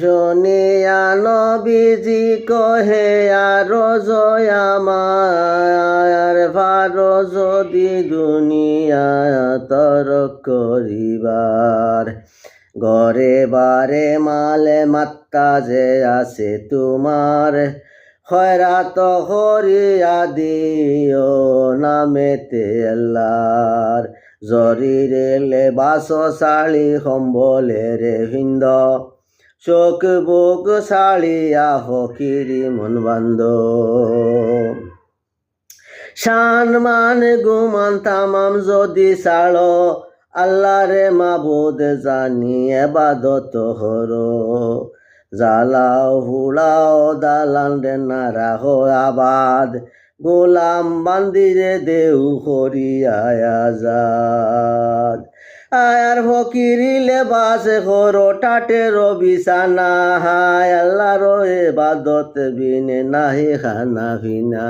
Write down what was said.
শুনিয়া নবীজি কহে, আর আমার ভারো যদি দুনিয়া তর করিবার ঘরে বারে মালে মাত্তা যে আছে তোমার। খয়রাত হরিয়া দিও নামেতে আল্লাহর। জরিরে লেবাস শাড়ি সম্বলেরে হিন্দ। চোখ বুক শাড়িয়া হকিরি মন বান্ধ। শান মান গুমান তামাম যদি ছাড় আল্লাহরে মাবুদ জানি এবাদত হর। জালাও হুড়াও দালান রে নারা হো আবাদ। গোলাম বান্দিরে দেউ হরিয়ায় আজাদ। আয়ার ফকিরি লেবাস হরো টাটের বিছানা হায়। আল্লাহর এবাদত বিনে নাহি খানা ভিনা